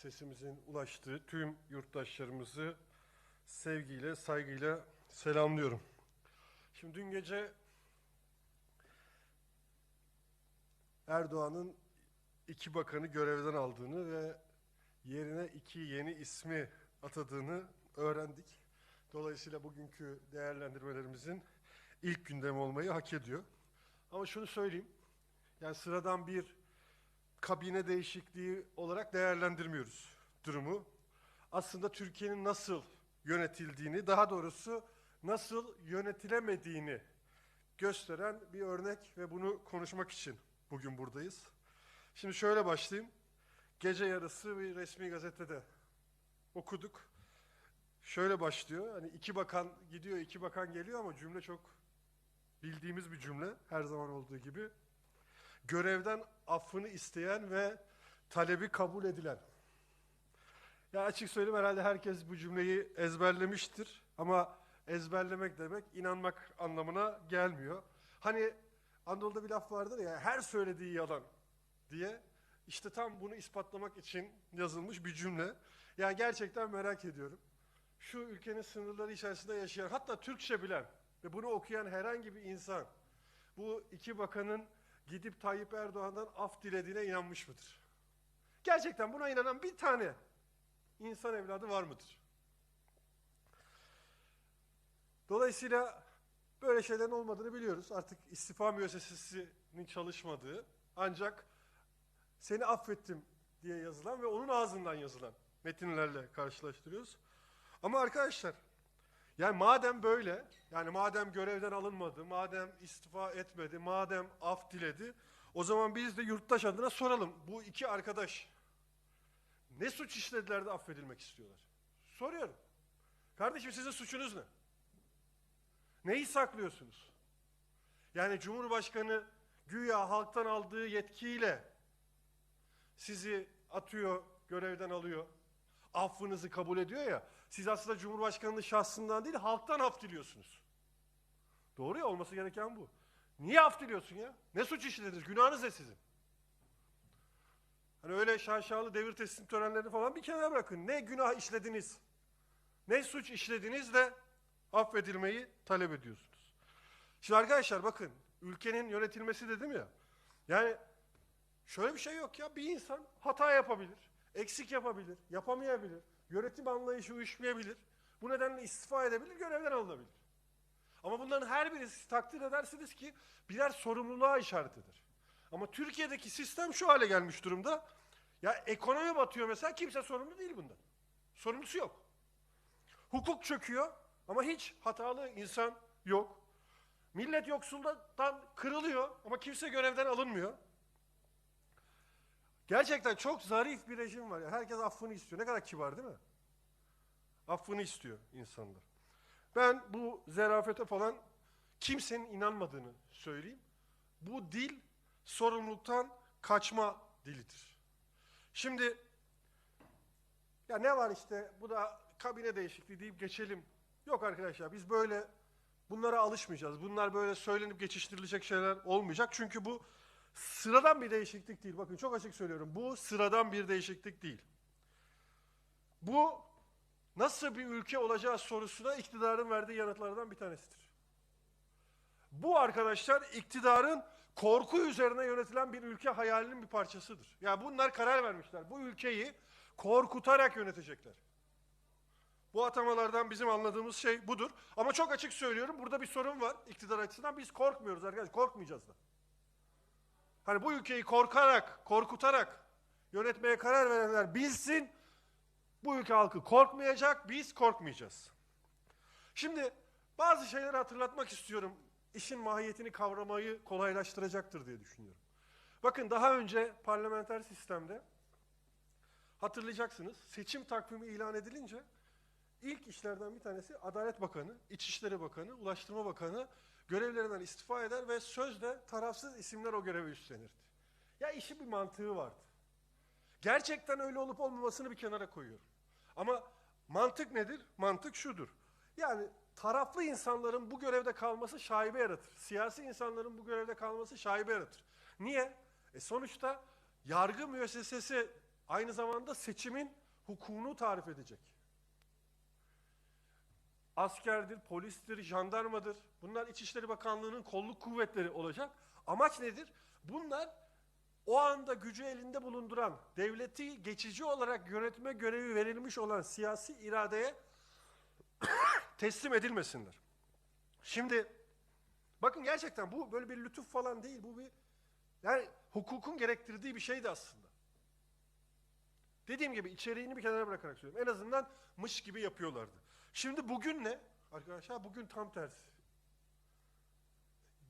sesimizin ulaştığı tüm yurttaşlarımızı sevgiyle, saygıyla selamlıyorum. Şimdi dün gece Erdoğan'ın iki bakanı görevden aldığını ve yerine iki yeni ismi atadığını öğrendik. Dolayısıyla bugünkü değerlendirmelerimizin ilk gündemi olmayı hak ediyor. Ama şunu söyleyeyim, yani sıradan bir kabine değişikliği olarak değerlendirmiyoruz durumu. Aslında Türkiye'nin nasıl yönetildiğini, daha doğrusu nasıl yönetilemediğini gösteren bir örnek ve bunu konuşmak için bugün buradayız. Şimdi şöyle başlayayım. Gece yarısı bir resmi gazetede okuduk. Şöyle başlıyor. Hani iki bakan gidiyor, iki bakan geliyor ama cümle çok bildiğimiz bir cümle her zaman olduğu gibi. Görevden affını isteyen ve talebi kabul edilen. Ya açık söyleyeyim herhalde herkes bu cümleyi ezberlemiştir ama ezberlemek demek inanmak anlamına gelmiyor. Hani Anadolu'da bir laf vardır ya her söylediği yalan diye. İşte tam bunu ispatlamak için yazılmış bir cümle. Yani gerçekten merak ediyorum. Şu ülkenin sınırları içerisinde yaşayan, hatta Türkçe bilen ve bunu okuyan herhangi bir insan bu iki bakanın gidip Tayyip Erdoğan'dan af dilediğine inanmış mıdır? Gerçekten buna inanan bir tane insan evladı var mıdır? Dolayısıyla böyle şeylerin olmadığını biliyoruz. Artık istifa müessesesinin çalışmadığı ancak seni affettim diye yazılan ve onun ağzından yazılan metinlerle karşılaştırıyoruz. Ama arkadaşlar yani madem böyle, yani madem görevden alınmadı, madem istifa etmedi, madem af diledi, o zaman biz de yurttaş adına soralım. Bu iki arkadaş ne suç işlediler de affedilmek istiyorlar? Soruyorum. Kardeşim sizin suçunuz ne? Neyi saklıyorsunuz? Yani Cumhurbaşkanı güya halktan aldığı yetkiyle sizi atıyor, görevden alıyor. Affınızı kabul ediyor ya. Siz aslında Cumhurbaşkanı'nın şahsından değil, halktan af diliyorsunuz. Doğru ya, olması gereken bu. Niye af diliyorsun ya? Ne suç işlediniz? Günahınız ne sizin? Hani öyle şaşalı devir teslim törenlerini falan bir kenara bırakın. Ne günah işlediniz? Ne suç işlediniz de affedilmeyi talep ediyorsunuz. Şimdi arkadaşlar bakın, ülkenin yönetilmesi dedim ya. Yani şöyle bir şey yok ya, bir insan hata yapabilir, eksik yapabilir, yapamayabilir, yönetim anlayışı uyuşmayabilir. Bu nedenle istifa edebilir, görevden alınabilir. Ama bunların her birisi takdir edersiniz ki birer sorumluluğa işaret eder. Ama Türkiye'deki sistem şu hale gelmiş durumda. Ya ekonomi batıyor mesela kimse sorumlu değil bundan. Sorumlusu yok. Hukuk çöküyor ama hiç hatalı insan yok. Millet yoksuldan kırılıyor ama kimse görevden alınmıyor. Gerçekten çok zarif bir rejim var. Herkes affını istiyor. Ne kadar kibar değil mi? Affını istiyor insanlar. Ben bu zerafete falan kimsenin inanmadığını söyleyeyim. Bu dil sorumluluktan kaçma dilidir. Şimdi ya ne var işte bu da kabine değişikliği deyip geçelim. Yok arkadaşlar biz böyle bunlara alışmayacağız. Bunlar böyle söylenip geçiştirilecek şeyler olmayacak. Çünkü bu sıradan bir değişiklik değil. Bakın çok açık söylüyorum. Bu sıradan bir değişiklik değil. Bu nasıl bir ülke olacağı sorusuna iktidarın verdiği yanıtlardan bir tanesidir. Bu arkadaşlar iktidarın korku üzerine yönetilen bir ülke hayalinin bir parçasıdır. Yani bunlar karar vermişler. Bu ülkeyi korkutarak yönetecekler. Bu atamalardan bizim anladığımız şey budur. Ama çok açık söylüyorum burada bir sorun var iktidar açısından. Biz korkmuyoruz arkadaşlar. Korkmayacağız da. Hani bu ülkeyi korkarak, korkutarak yönetmeye karar verenler bilsin. Bu ülke halkı korkmayacak, biz korkmayacağız. Şimdi bazı şeyleri hatırlatmak istiyorum. İşin mahiyetini kavramayı kolaylaştıracaktır diye düşünüyorum. Bakın daha önce parlamenter sistemde hatırlayacaksınız seçim takvimi ilan edilince ilk işlerden bir tanesi Adalet Bakanı, İçişleri Bakanı, Ulaştırma Bakanı görevlerinden istifa eder ve sözde tarafsız isimler o görevi üstlenirdi. Ya işin bir mantığı vardı. Gerçekten öyle olup olmamasını bir kenara koyuyorum. Ama mantık nedir? Mantık şudur. Yani taraflı insanların bu görevde kalması şaibe yaratır. Siyasi insanların bu görevde kalması şaibe yaratır. Niye? E sonuçta yargı müessesesi aynı zamanda seçimin hukukunu tarif edecek. Askerdir, polistir, jandarmadır. Bunlar İçişleri Bakanlığı'nın kolluk kuvvetleri olacak. Amaç nedir? Bunlar o anda gücü elinde bulunduran, devleti geçici olarak yönetme görevi verilmiş olan siyasi iradeye teslim edilmesinler. Şimdi bakın gerçekten bu böyle bir lütuf falan değil. Bu bir yani hukukun gerektirdiği bir şeydi aslında. Dediğim gibi içeriğini bir kenara bırakarak söylüyorum. En azından mış gibi yapıyorlardı. Şimdi bugün ne? Arkadaşlar bugün tam tersi.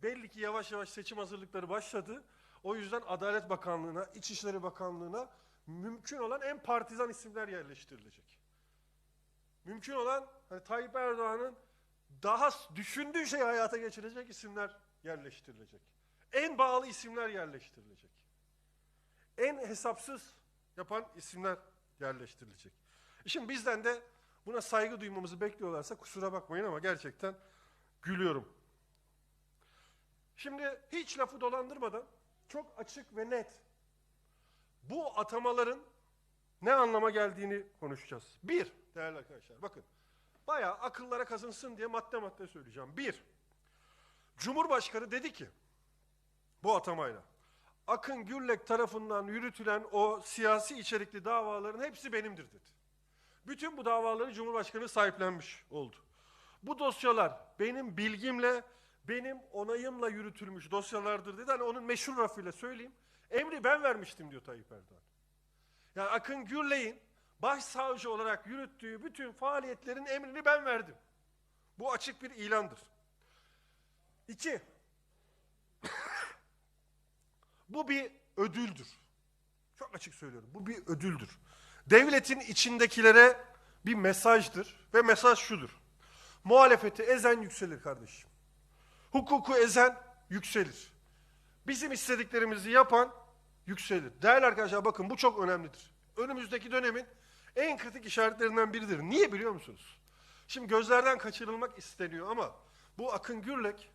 Belli ki yavaş yavaş seçim hazırlıkları başladı. O yüzden Adalet Bakanlığı'na, İçişleri Bakanlığı'na mümkün olan en partizan isimler yerleştirilecek. Mümkün olan hani Tayyip Erdoğan'ın daha düşündüğü şeyi hayata geçirecek isimler yerleştirilecek. En bağlı isimler yerleştirilecek. En hesapsız yapan isimler yerleştirilecek. Şimdi bizden de buna saygı duymamızı bekliyorlarsa kusura bakmayın ama gerçekten gülüyorum. Şimdi hiç lafı dolandırmadan çok açık ve net bu atamaların ne anlama geldiğini konuşacağız. Bir, değerli arkadaşlar bakın bayağı akıllara kazınsın diye madde madde söyleyeceğim. Bir, Cumhurbaşkanı dedi ki bu atamayla Akın Gürlek tarafından yürütülen o siyasi içerikli davaların hepsi benimdir dedi. Bütün bu davaları Cumhurbaşkanı sahiplenmiş oldu. Bu dosyalar benim bilgimle, benim onayımla yürütülmüş dosyalardır dedi. Hani onun meşhur lafıyla söyleyeyim. Emri ben vermiştim diyor Tayyip Erdoğan. Yani Akın Gürlek'in başsavcı olarak yürüttüğü bütün faaliyetlerin emrini ben verdim. Bu açık bir ilandır. İki, bu bir ödüldür. Çok açık söylüyorum. Bu bir ödüldür. Devletin içindekilere bir mesajdır ve mesaj şudur. Muhalefeti ezen yükselir kardeşim. Hukuku ezen yükselir. Bizim istediklerimizi yapan yükselir. Değerli arkadaşlar bakın bu çok önemlidir. Önümüzdeki dönemin en kritik işaretlerinden biridir. Niye biliyor musunuz? Şimdi gözlerden kaçırılmak isteniyor ama bu Akın Gürlek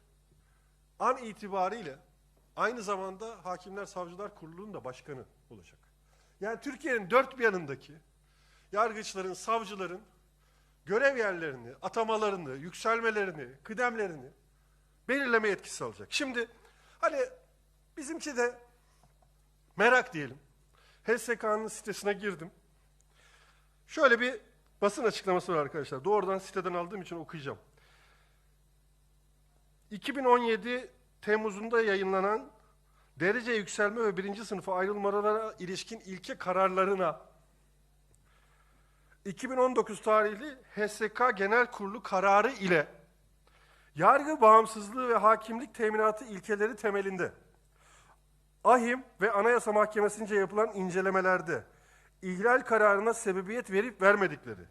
an itibariyle aynı zamanda Hakimler Savcılar Kurulu'nun da başkanı olacak. Yani Türkiye'nin dört bir yanındaki yargıçların, savcıların görev yerlerini, atamalarını, yükselmelerini, kıdemlerini belirleme yetkisi alacak. Şimdi hani bizimki de merak diyelim. HSK'nın sitesine girdim. Şöyle bir basın açıklaması var arkadaşlar. Doğrudan siteden aldığım için okuyacağım. 2017 Temmuz'unda yayınlanan derece yükselme ve birinci sınıfa ayrılmalara ilişkin ilke kararlarına. 2019 tarihli HSK Genel Kurulu kararı ile yargı bağımsızlığı ve hakimlik teminatı ilkeleri temelinde Ahim ve Anayasa Mahkemesi'nce yapılan incelemelerde ihlal kararına sebebiyet verip vermedikleri,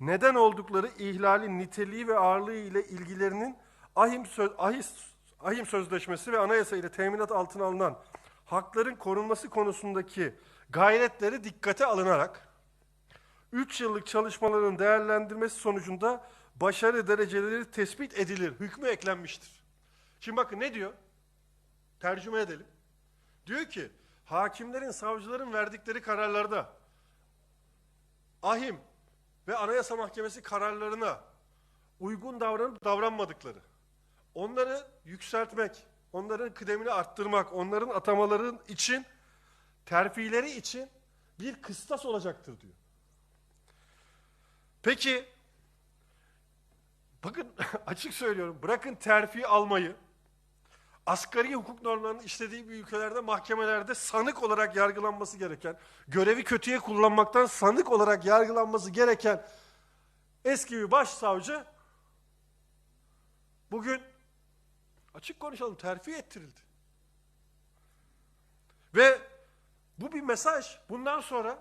neden oldukları ihlalin niteliği ve ağırlığı ile ilgilerinin Ahim, söz, Ahis, Ahim Sözleşmesi ve Anayasa ile teminat altına alınan hakların korunması konusundaki gayretleri dikkate alınarak 3 yıllık çalışmaların değerlendirmesi sonucunda başarı dereceleri tespit edilir, hükmü eklenmiştir. Şimdi bakın ne diyor? Tercüme edelim. Diyor ki, hakimlerin, savcıların verdikleri kararlarda ahim ve Anayasa Mahkemesi kararlarına uygun davranıp davranmadıkları, onları yükseltmek, onların kıdemini arttırmak, onların atamaların için, terfileri için bir kıstas olacaktır diyor. Peki, bakın açık söylüyorum, bırakın terfi almayı, asgari hukuk normlarının işlediği bir ülkelerde mahkemelerde sanık olarak yargılanması gereken, görevi kötüye kullanmaktan sanık olarak yargılanması gereken eski bir başsavcı bugün açık konuşalım terfi ettirildi. Ve bu bir mesaj. Bundan sonra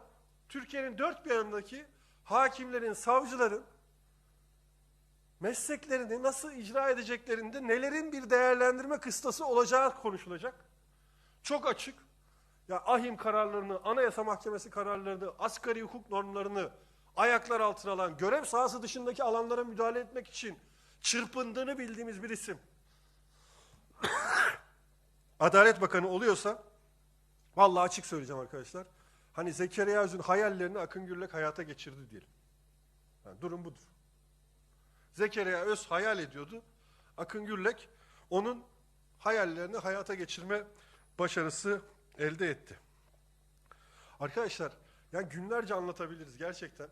Türkiye'nin dört bir yanındaki hakimlerin, savcıların mesleklerini nasıl icra edeceklerinde nelerin bir değerlendirme kıstası olacağı konuşulacak. Çok açık. Ya ahim kararlarını, anayasa mahkemesi kararlarını, asgari hukuk normlarını ayaklar altına alan, görev sahası dışındaki alanlara müdahale etmek için çırpındığını bildiğimiz bir isim. Adalet Bakanı oluyorsa, vallahi açık söyleyeceğim arkadaşlar, Hani Zekeriya Öz'ün hayallerini Akın Gürlek hayata geçirdi diyelim. Yani durum budur. Zekeriya Öz hayal ediyordu. Akın Gürlek onun hayallerini hayata geçirme başarısı elde etti. Arkadaşlar yani günlerce anlatabiliriz gerçekten.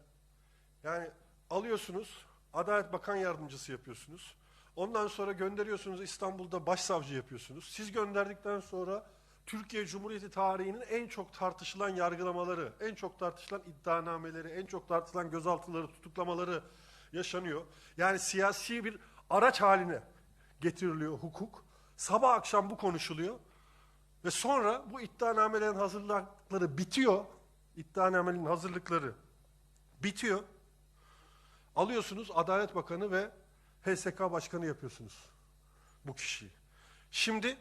Yani alıyorsunuz Adalet Bakan Yardımcısı yapıyorsunuz. Ondan sonra gönderiyorsunuz İstanbul'da başsavcı yapıyorsunuz. Siz gönderdikten sonra Türkiye Cumhuriyeti tarihinin en çok tartışılan yargılamaları, en çok tartışılan iddianameleri, en çok tartışılan gözaltıları, tutuklamaları yaşanıyor. Yani siyasi bir araç haline getiriliyor hukuk. Sabah akşam bu konuşuluyor. Ve sonra bu iddianamelerin hazırlıkları bitiyor. İddianamelerin hazırlıkları bitiyor. Alıyorsunuz Adalet Bakanı ve HSK Başkanı yapıyorsunuz bu kişiyi. Şimdi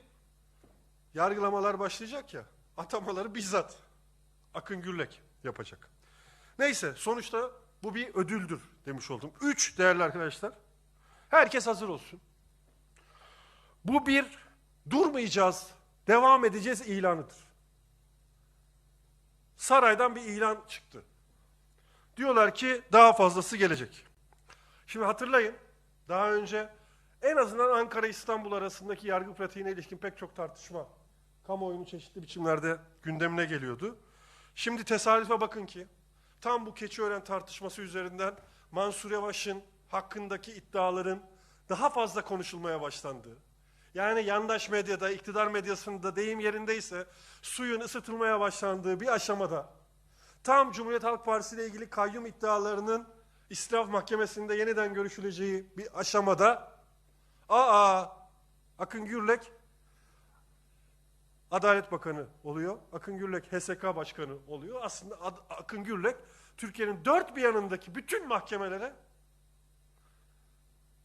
yargılamalar başlayacak ya, atamaları bizzat Akın Gürlek yapacak. Neyse sonuçta bu bir ödüldür demiş oldum. Üç değerli arkadaşlar, herkes hazır olsun. Bu bir durmayacağız, devam edeceğiz ilanıdır. Saraydan bir ilan çıktı. Diyorlar ki daha fazlası gelecek. Şimdi hatırlayın, daha önce en azından Ankara-İstanbul arasındaki yargı pratiğine ilişkin pek çok tartışma kamuoyunun çeşitli biçimlerde gündemine geliyordu. Şimdi tesadüfe bakın ki tam bu Keçiören tartışması üzerinden Mansur Yavaş'ın hakkındaki iddiaların daha fazla konuşulmaya başlandığı, yani yandaş medyada, iktidar medyasında deyim yerindeyse suyun ısıtılmaya başlandığı bir aşamada tam Cumhuriyet Halk Partisi ile ilgili kayyum iddialarının İstinaf Mahkemesi'nde yeniden görüşüleceği bir aşamada aa Akın Gürlek Adalet Bakanı oluyor. Akın Gürlek HSK Başkanı oluyor. Aslında Ad- Akın Gürlek Türkiye'nin dört bir yanındaki bütün mahkemelere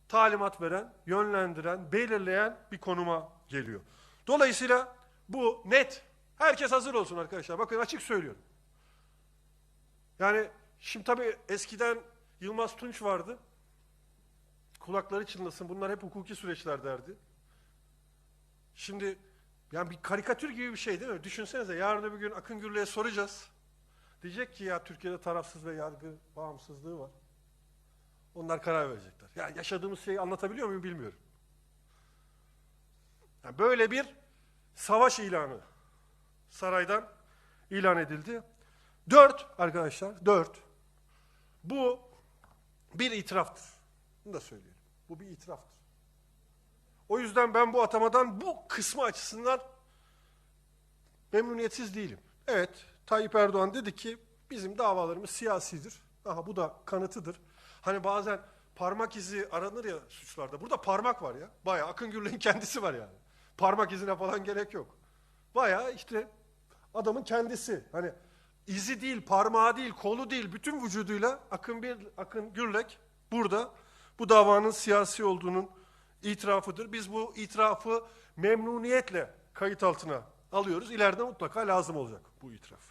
talimat veren, yönlendiren, belirleyen bir konuma geliyor. Dolayısıyla bu net. Herkes hazır olsun arkadaşlar. Bakın açık söylüyorum. Yani şimdi tabii eskiden Yılmaz Tunç vardı. Kulakları çınlasın. Bunlar hep hukuki süreçler derdi. Şimdi yani bir karikatür gibi bir şey değil mi? Düşünsenize yarın öbür gün Akın Gürlü'ye soracağız. Diyecek ki ya Türkiye'de tarafsız ve yargı bağımsızlığı var. Onlar karar verecekler. Ya yaşadığımız şeyi anlatabiliyor muyum bilmiyorum. Yani böyle bir savaş ilanı saraydan ilan edildi. Dört arkadaşlar, dört. Bu bir itiraftır. Bunu da söyleyelim. Bu bir itiraftır. O yüzden ben bu atamadan bu kısmı açısından memnuniyetsiz değilim. Evet, Tayyip Erdoğan dedi ki bizim davalarımız siyasidir. Aha bu da kanıtıdır. Hani bazen parmak izi aranır ya suçlarda. Burada parmak var ya. Bayağı Akın Gürlek'in kendisi var yani. Parmak izine falan gerek yok. Bayağı işte adamın kendisi. Hani izi değil, parmağı değil, kolu değil, bütün vücuduyla Akın bir Akın Gürlek burada bu davanın siyasi olduğunun itirafıdır. Biz bu itirafı memnuniyetle kayıt altına alıyoruz. İleride mutlaka lazım olacak bu itiraf.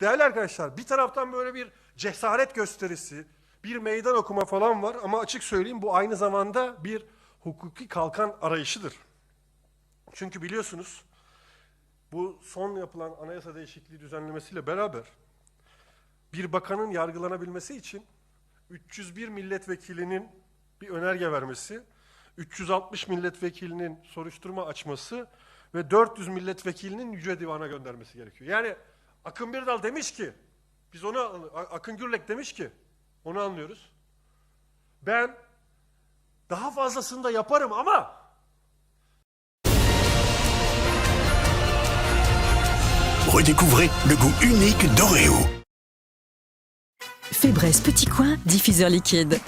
Değerli arkadaşlar, bir taraftan böyle bir cesaret gösterisi, bir meydan okuma falan var ama açık söyleyeyim bu aynı zamanda bir hukuki kalkan arayışıdır. Çünkü biliyorsunuz bu son yapılan anayasa değişikliği düzenlemesiyle beraber bir bakanın yargılanabilmesi için 301 milletvekilinin bir önerge vermesi, 360 milletvekilinin soruşturma açması ve 400 milletvekilinin Yüce Divan'a göndermesi gerekiyor. Yani Akın Birdal demiş ki, biz onu, Akın Gürlek demiş ki, onu anlıyoruz. Ben daha fazlasını da yaparım ama Redécouvrez le goût unique d'Oreo. Fébreze Petit Coin, diffuseur liquide.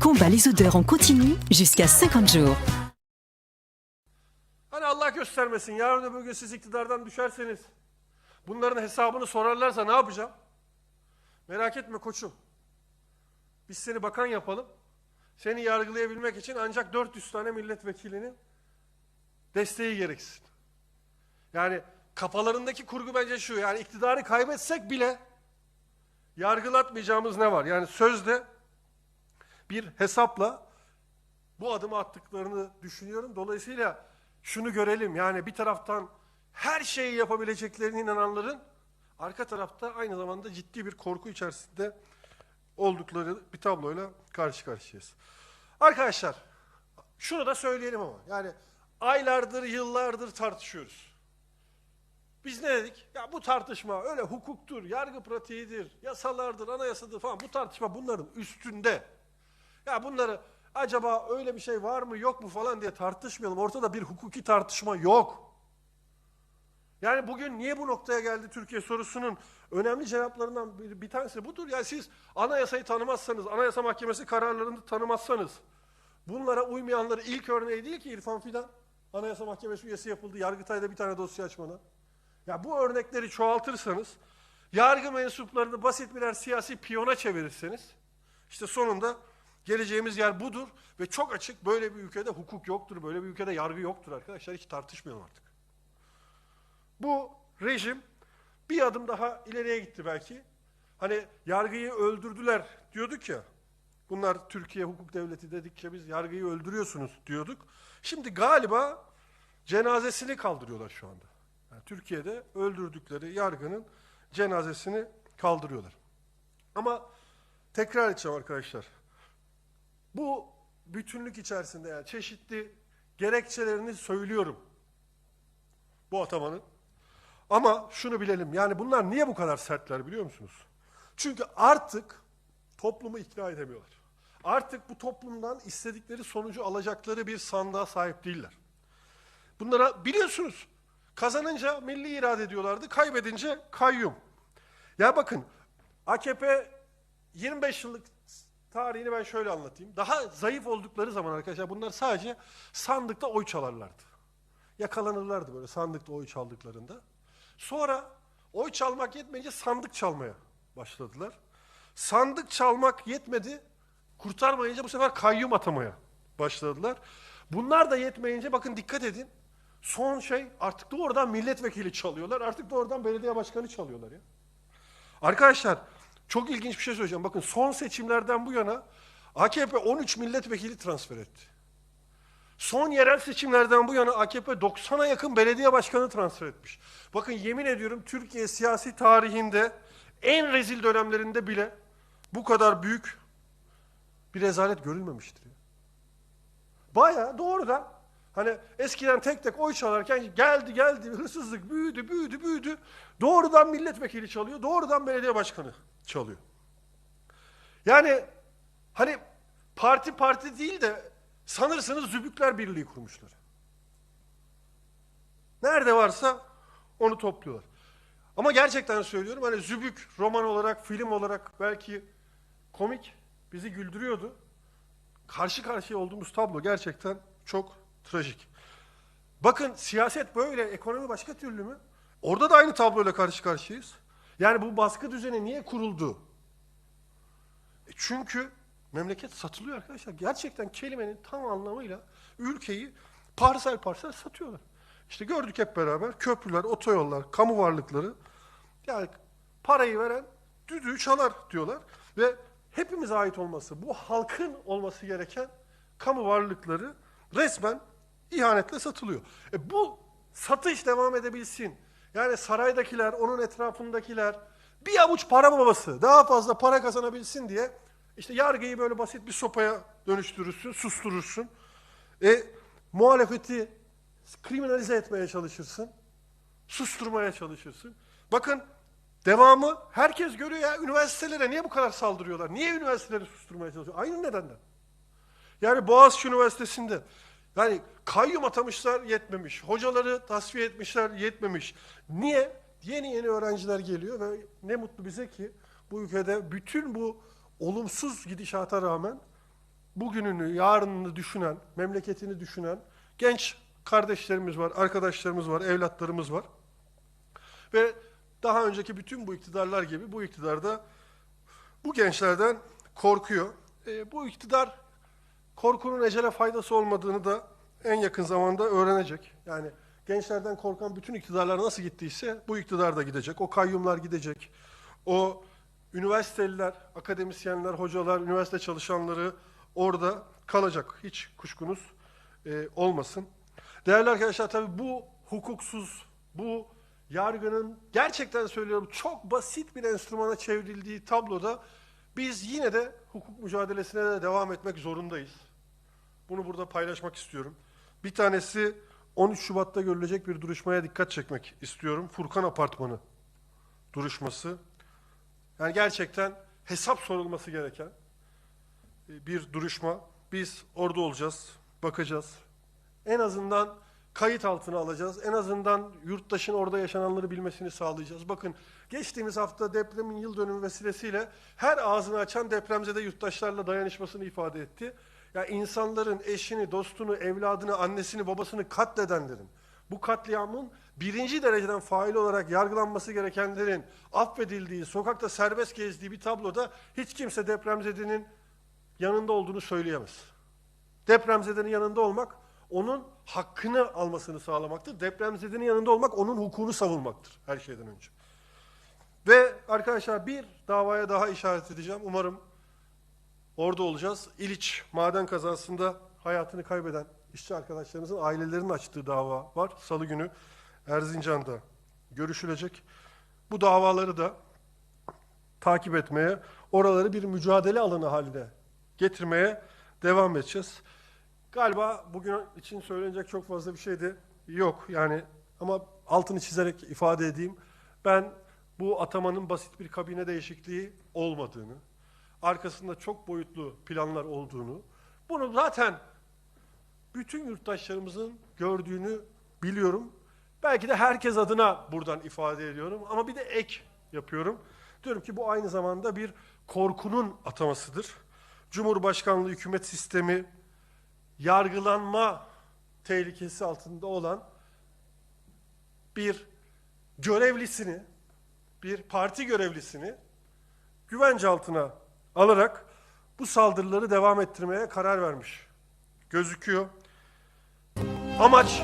Combat les odeurs en continu jusqu'à 50 jours. Hani Allah göstermesin yarın öbür gün siz iktidardan düşerseniz bunların hesabını sorarlarsa ne yapacağım? Merak etme koçum. Biz seni bakan yapalım. Seni yargılayabilmek için ancak 400 tane milletvekilinin desteği gereksin. Yani kafalarındaki kurgu bence şu. Yani iktidarı kaybetsek bile yargılatmayacağımız ne var? Yani sözde bir hesapla bu adımı attıklarını düşünüyorum. Dolayısıyla şunu görelim yani bir taraftan her şeyi yapabileceklerine inananların arka tarafta aynı zamanda ciddi bir korku içerisinde oldukları bir tabloyla karşı karşıyayız. Arkadaşlar şunu da söyleyelim ama yani aylardır, yıllardır tartışıyoruz. Biz ne dedik? Ya bu tartışma öyle hukuktur, yargı pratiğidir, yasalardır, anayasadır falan. Bu tartışma bunların üstünde. Ya bunları acaba öyle bir şey var mı yok mu falan diye tartışmayalım. Ortada bir hukuki tartışma yok. Yani bugün niye bu noktaya geldi Türkiye sorusunun önemli cevaplarından bir, bir tanesi budur. Yani siz anayasayı tanımazsanız, anayasa mahkemesi kararlarını tanımazsanız, bunlara uymayanları ilk örneği değil ki İrfan Fidan. Anayasa mahkemesi üyesi yapıldı. Yargıtay'da bir tane dosya açmana. Ya bu örnekleri çoğaltırsanız, yargı mensuplarını basit birer siyasi piyona çevirirseniz, işte sonunda geleceğimiz yer budur ve çok açık böyle bir ülkede hukuk yoktur, böyle bir ülkede yargı yoktur arkadaşlar. Hiç tartışmayalım artık. Bu rejim bir adım daha ileriye gitti belki. Hani yargıyı öldürdüler diyorduk ya. Bunlar Türkiye hukuk devleti dedikçe biz yargıyı öldürüyorsunuz diyorduk. Şimdi galiba cenazesini kaldırıyorlar şu anda. Yani Türkiye'de öldürdükleri yargının cenazesini kaldırıyorlar. Ama tekrar edeceğim arkadaşlar. Bu bütünlük içerisinde yani çeşitli gerekçelerini söylüyorum bu atamanın. Ama şunu bilelim yani bunlar niye bu kadar sertler biliyor musunuz? Çünkü artık toplumu ikna edemiyorlar. Artık bu toplumdan istedikleri sonucu alacakları bir sandığa sahip değiller. Bunlara biliyorsunuz kazanınca milli irade diyorlardı, kaybedince kayyum. Ya bakın AKP 25 yıllık tarihini ben şöyle anlatayım. Daha zayıf oldukları zaman arkadaşlar bunlar sadece sandıkta oy çalarlardı. Yakalanırlardı böyle sandıkta oy çaldıklarında. Sonra oy çalmak yetmeyince sandık çalmaya başladılar. Sandık çalmak yetmedi, kurtarmayınca bu sefer kayyum atamaya başladılar. Bunlar da yetmeyince bakın dikkat edin. Son şey artık doğrudan milletvekili çalıyorlar. Artık doğrudan belediye başkanı çalıyorlar ya. Arkadaşlar çok ilginç bir şey söyleyeceğim. Bakın son seçimlerden bu yana AKP 13 milletvekili transfer etti. Son yerel seçimlerden bu yana AKP 90'a yakın belediye başkanı transfer etmiş. Bakın yemin ediyorum Türkiye siyasi tarihinde en rezil dönemlerinde bile bu kadar büyük bir rezalet görülmemiştir. ya. Baya doğrudan hani eskiden tek tek oy çalarken geldi geldi hırsızlık büyüdü büyüdü büyüdü. Doğrudan milletvekili çalıyor, doğrudan belediye başkanı çalıyor. Yani hani parti parti değil de sanırsınız Zübükler Birliği kurmuşlar. Nerede varsa onu topluyorlar. Ama gerçekten söylüyorum hani Zübük roman olarak, film olarak belki komik bizi güldürüyordu. Karşı karşıya olduğumuz tablo gerçekten çok trajik. Bakın siyaset böyle, ekonomi başka türlü mü? Orada da aynı tabloyla karşı karşıyayız. Yani bu baskı düzeni niye kuruldu? E çünkü memleket satılıyor arkadaşlar. Gerçekten kelimenin tam anlamıyla ülkeyi parsel parsel satıyorlar. İşte gördük hep beraber köprüler, otoyollar, kamu varlıkları yani parayı veren düdüğü çalar diyorlar ve hepimize ait olması, bu halkın olması gereken kamu varlıkları resmen ihanetle satılıyor. E bu satış devam edebilsin. Yani saraydakiler, onun etrafındakiler bir avuç para babası daha fazla para kazanabilsin diye işte yargıyı böyle basit bir sopaya dönüştürürsün, susturursun. E, muhalefeti kriminalize etmeye çalışırsın. Susturmaya çalışırsın. Bakın devamı herkes görüyor ya üniversitelere niye bu kadar saldırıyorlar? Niye üniversiteleri susturmaya çalışıyor? Aynı nedenden. Yani Boğaziçi Üniversitesi'nde yani kayyum atamışlar yetmemiş. Hocaları tasfiye etmişler yetmemiş. Niye? Yeni yeni öğrenciler geliyor ve ne mutlu bize ki bu ülkede bütün bu olumsuz gidişata rağmen bugününü, yarınını düşünen, memleketini düşünen genç kardeşlerimiz var, arkadaşlarımız var, evlatlarımız var. Ve daha önceki bütün bu iktidarlar gibi bu iktidar da bu gençlerden korkuyor. E, bu iktidar korkunun ecele faydası olmadığını da en yakın zamanda öğrenecek. Yani gençlerden korkan bütün iktidarlar nasıl gittiyse bu iktidar da gidecek. O kayyumlar gidecek. O üniversiteliler, akademisyenler, hocalar, üniversite çalışanları orada kalacak. Hiç kuşkunuz e, olmasın. Değerli arkadaşlar tabii bu hukuksuz, bu yargının gerçekten söylüyorum çok basit bir enstrümana çevrildiği tabloda biz yine de hukuk mücadelesine de devam etmek zorundayız. Bunu burada paylaşmak istiyorum. Bir tanesi 13 Şubat'ta görülecek bir duruşmaya dikkat çekmek istiyorum. Furkan Apartmanı duruşması. Yani gerçekten hesap sorulması gereken e, bir duruşma. Biz orada olacağız, bakacağız. En azından kayıt altına alacağız. En azından yurttaşın orada yaşananları bilmesini sağlayacağız. Bakın geçtiğimiz hafta depremin yıl dönümü vesilesiyle her ağzını açan depremzede yurttaşlarla dayanışmasını ifade etti. Ya insanların eşini, dostunu, evladını, annesini, babasını katledenlerin, bu katliamın birinci dereceden fail olarak yargılanması gerekenlerin affedildiği, sokakta serbest gezdiği bir tabloda hiç kimse depremzedenin yanında olduğunu söyleyemez. Depremzedenin yanında olmak, onun hakkını almasını sağlamaktır. Depremzedenin yanında olmak, onun hukukunu savunmaktır her şeyden önce. Ve arkadaşlar bir davaya daha işaret edeceğim. Umarım orada olacağız. İliç maden kazasında hayatını kaybeden işçi arkadaşlarımızın ailelerinin açtığı dava var. Salı günü Erzincan'da görüşülecek. Bu davaları da takip etmeye, oraları bir mücadele alanı haline getirmeye devam edeceğiz. Galiba bugün için söylenecek çok fazla bir şey de yok. Yani ama altını çizerek ifade edeyim. Ben bu atamanın basit bir kabine değişikliği olmadığını, arkasında çok boyutlu planlar olduğunu, bunu zaten bütün yurttaşlarımızın gördüğünü biliyorum. Belki de herkes adına buradan ifade ediyorum ama bir de ek yapıyorum. Diyorum ki bu aynı zamanda bir korkunun atamasıdır. Cumhurbaşkanlığı hükümet sistemi yargılanma tehlikesi altında olan bir görevlisini, bir parti görevlisini güvence altına alarak bu saldırıları devam ettirmeye karar vermiş gözüküyor. Amaç